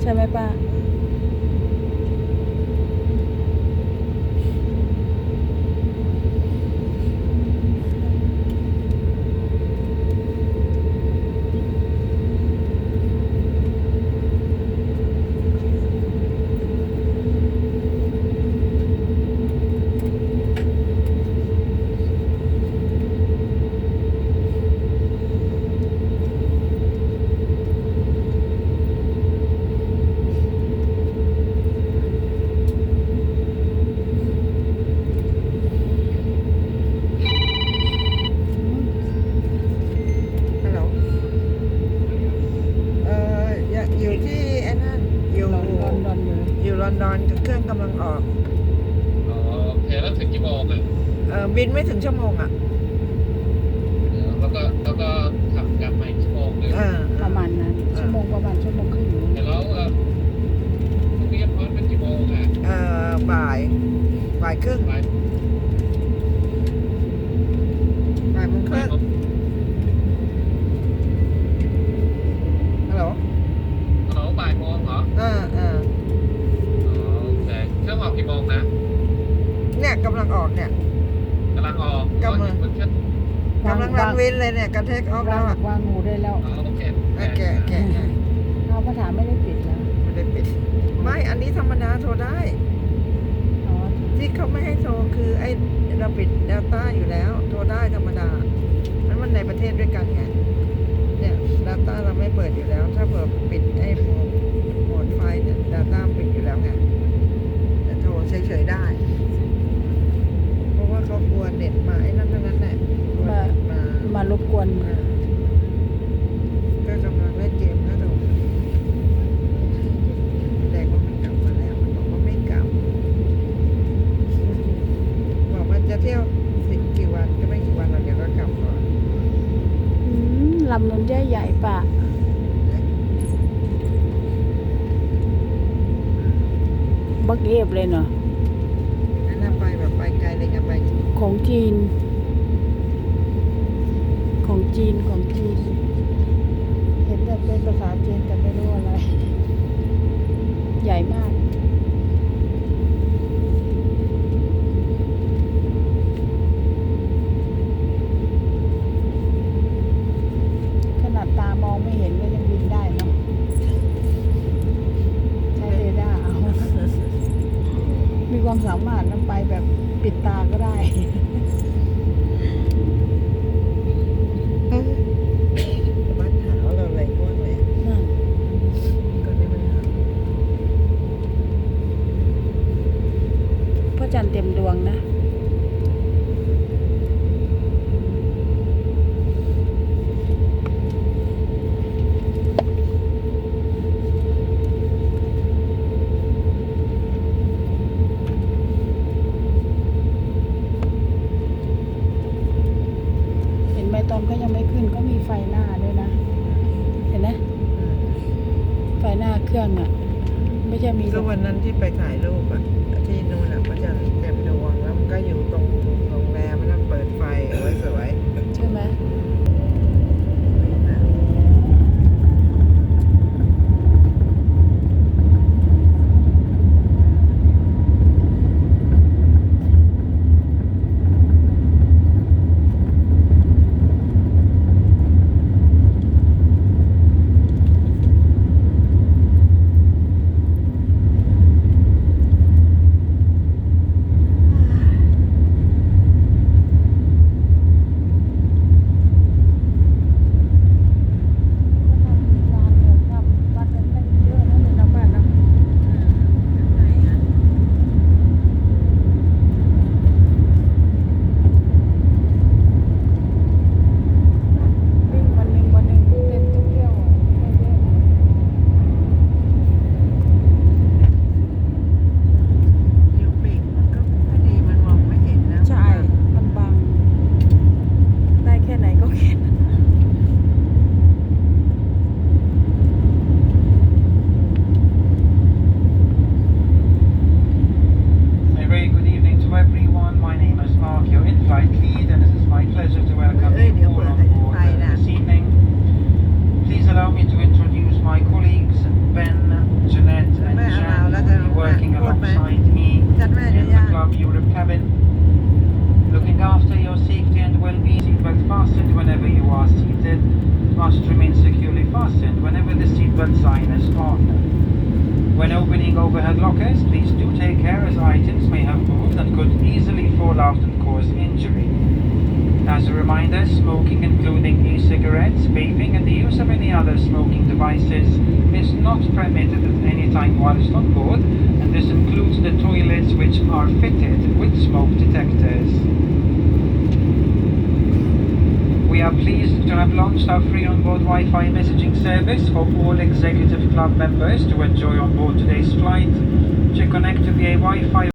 ใช่ไหมป้า ฮัลโหล เอ่ออยากอยู่ที่ไอ้นั่น อยู่ลอนดอนดอนอยู่อยู่ลอนดอนเครื่องกำลังออก อ๋อโอเคแล้วถึงกี่โมงอะเอ่อบินไม่ถึงชั่วโมงอะเดี๋ยวแล้วก็แล้วก็ขับกลับมาอีกชั่วโมงหนึงเออประมาณนั้น ชั่วโมงประมาณชั่วโมงครึ่งเดี๋ยวแล้วเอ่อพรุ่งนี้พร้อมเป็นกี่โมงอะเอ่อบ่ายบ่ายครึ่งบ่ายบ่ายโมงคบ่ารึ่ยงโมงฮัลโหล อ๋อบ่ายโมงเหรอ เออเออ อ๋อโอเคเครื่ องออกกี่โมงนะเนี่ยกำลังออกเนี่ย กำลังออกกำลังมันเครื่องกำลังรันวินเลยเนี่ยกระเทคออฟวาแล้งวอะวางหูได้แล้วอ๋อโอเคแกะแกะแกะแกะเอาภาษาไม่ได้ปิดแล้วไม่ได้ปิด ไม่อันนี้ธรรมดาโทรได้ อ๋อที่เขาไม่ให้โทรคือไอ้เราปิดเดลต้าอยู่แล้ว โทรได้ธรรมดานั้นมันในประเทศด้วยกันไงเนี่ยดาต้าเราไม่เปิดอยู่แล้ว ถ้าเปิดปิดไอ้โหมดโหมดไฟเนี่ยดาต้าปิดอยู่แล้วไงแต่โทรเฉยๆได้ เพราะว่าเขากลัวเน็ตมาไอ้นั่นเท่านั้นแหละกลัวเน็ตมา มารบกวน อ่าก็กำลังเล่นเกมก็โทรแสดงว่ามันกลับมาแล้ว มันบอกว่าไม่กลับ บอกว่าจะเที่ยวสิบกี่วันก็ไม่กี่วันเราเดี๋ยวก็กลับก่อน อืม ลำนุนใหญ่ใหญ่ๆป่ะบักเอฟเลยเนาะนั่นน่ะไปแบบไปไกลเลยไงไปของจีน ของจีนของจีน เห็นแต่เป็นภาษาจีนแต่ไม่รู้อะไร ใหญ่มาก ขนาดตามองไม่เห็นก็ยังบินได้เนาะใช้เรดาร์เอา มีความ สามารถนำไปแบบปิดตาก็ได้เอ้ยบ้านหาวเราอะไรก้วนเลยก็ได้มันหาวพระจันทร์เต็มดวงนะ เห็นไหมตอนเขายังไม่ขึ้นก็มีไฟหน้าด้วยนะ เห็นไหมอืมไฟหน้าเครื่องอะ ไม่ใช่มีก็วันนั้นที่ไปถ่ายรูปอะ fastened whenever you are seated. Must remain securely fastened whenever the seatbelt sign is on. When opening overhead lockers, please do take care as items may have moved and could easily fall out and cause injury. As a reminder, smoking, including e-cigarettes, vaping, and the use of any other smoking devices is not permitted at any time whilst on board, and this includes the toilets which are fitted with smoke detectors. We are pleased to have launched our free onboard Wi-Fi messaging service for all executive club members to enjoy on board today's flight. To connect to the Wi-Fi